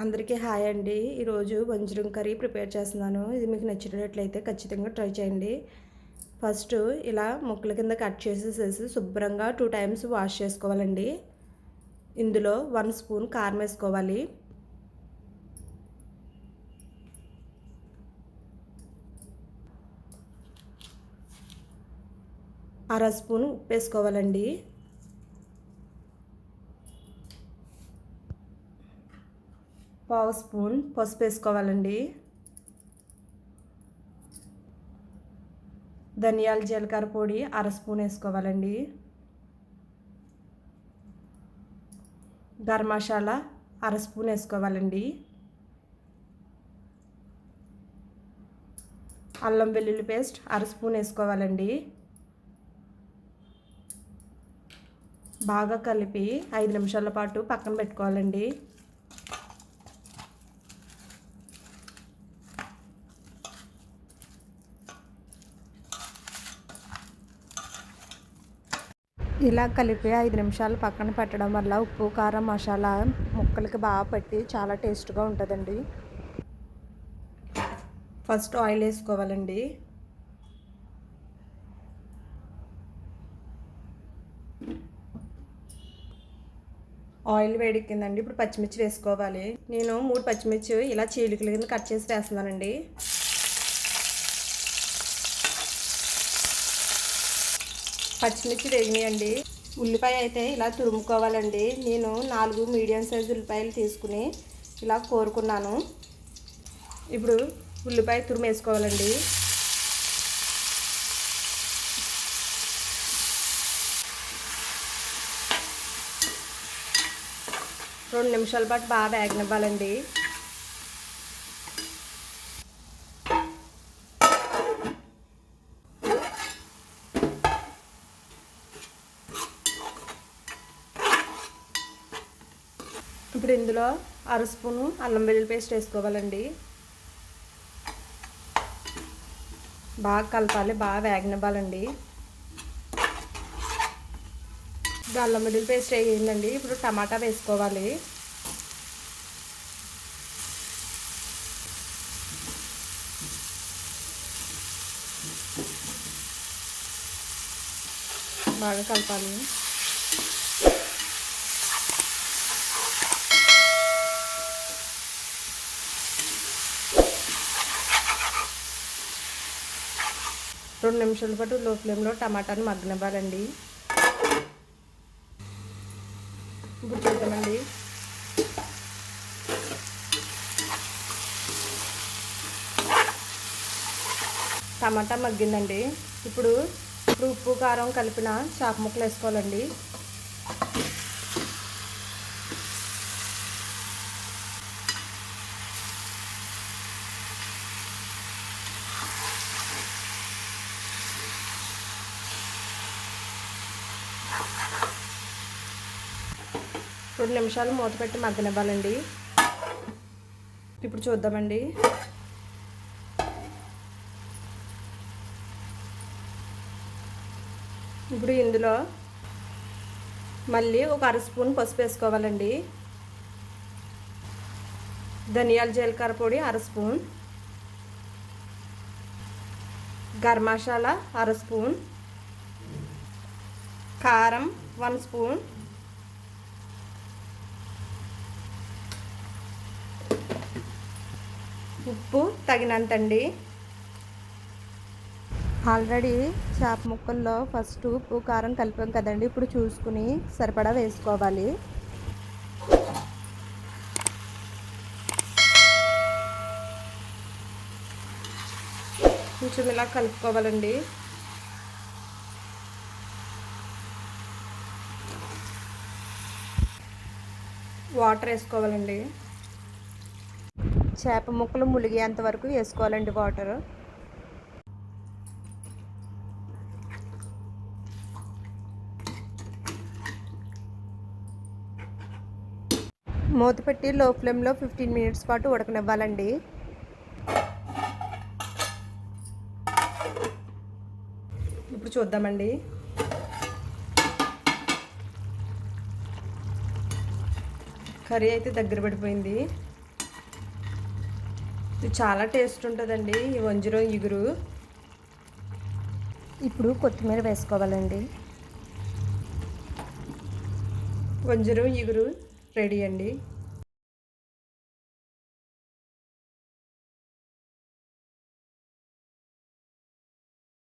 అందరికీ హాయ్ అండి. ఈరోజు వంజరం కర్రీ ప్రిపేర్ చేస్తున్నాను. ఇది మీకు నచ్చినట్లయితే ఖచ్చితంగా ట్రై చేయండి. ఫస్ట్ ఇలా ముక్కల కింద కట్ చేసేసేసి శుభ్రంగా టూ టైమ్స్ వాష్ చేసుకోవాలండి. ఇందులో వన్ స్పూన్ కారం వేసుకోవాలి. అర స్పూన్ ఉప్పు వేసుకోవాలండి. పావు స్పూన్ పసుపు వేసుకోవాలండి. ధనియాల జీలకర్ర పొడి అర స్పూన్ వేసుకోవాలండి. గరం మసాలా అర స్పూన్ వేసుకోవాలండి. అల్లం వెల్లుల్లి పేస్ట్ అర స్పూన్ వేసుకోవాలండి. బాగా కలిపి ఐదు నిమిషాల పాటు పక్కన పెట్టుకోవాలండి. ఇలా కలిపి ఐదు నిమిషాలు పక్కన పెట్టడం వల్ల ఉప్పు కారం మసాలా ముక్కలకి బాగా పట్టి చాలా టేస్ట్గా ఉంటుందండి. ఫస్ట్ ఆయిల్ వేసుకోవాలండి. ఆయిల్ వేడెక్కిందండి. ఇప్పుడు పచ్చిమిర్చి వేసుకోవాలి. నేను మూడు పచ్చిమిర్చి ఇలా చీలికల కింద కట్ చేసి వేస్తున్నానండి. పచ్చిమిర్చి వేగినాయండి. ఉల్లిపాయ అయితే ఇలా తురుముకోవాలండి. నేను నాలుగు మీడియం సైజు ఉల్లిపాయలు తీసుకుని ఇలా కోరుకున్నాను. ఇప్పుడు ఉల్లిపాయ తురుము వేసుకోవాలండి రెండు నిమిషాల పాటు బాగా వేగనివ్వాలండి. ఇప్పుడు ఇందులో అర స్పూను అల్లం వెల్లుల్లి పేస్ట్ వేసుకోవాలండి. బాగా కలపాలి బాగా వేగనివ్వాలండి. అల్లం వెల్లుల్లి పేస్ట్ వేయండి ఇప్పుడు టమాటా వేసుకోవాలి. బాగా కలపాలి. రెండు నిమిషాల పాటు లో ఫ్లేమ్లో టమాటాను మగ్గనివ్వాలండి. ఇప్పుడు చూద్దామండి. టమాటా మగ్గిందండి. ఇప్పుడు ఇప్పుడు ఉప్పు కారం కలిపిన చాప ముక్కలు వేసుకోవాలండి. రెండు నిమిషాలు మూత పెట్టి మగ్గనివ్వాలండి. ఇప్పుడు చూద్దామండి. ఇప్పుడు ఇందులో మళ్ళీ ఒక అర స్పూన్ పసుపు వేసుకోవాలండి. ధనియాల జీలకర్ర పొడి అర స్పూన్. గర్మాషాల అర స్పూన్. కారం వన్ స్పూన్. ఉప్పు తగినంతండి. ఆల్రెడీ చేప ముక్కల్లో ఫస్ట్ ఉప్పు కారం కలిపాం కదండి. ఇప్పుడు చూసుకుని సరిపడా వేసుకోవాలి. కొంచెం ఇలా కలుపుకోవాలండి. వాటర్ వేసుకోవాలండి. చేప ముక్కలు ములిగేంత వరకు వేసుకోవాలండి వాటర్. మూత పెట్టి లో ఫ్లేమ్లో ఫిఫ్టీన్ మినిట్స్ పాటు ఉడకనివ్వాలండి. ఇప్పుడు చూద్దామండి. కర్రీ అయితే దగ్గర పడిపోయింది. ఇది చాలా టేస్ట్ ఉంటుందండి ఈ వంజరం ఇగురు. ఇప్పుడు కొత్తిమీర వేసుకోవాలండి. వంజరం ఇగురు రెడీ అండి.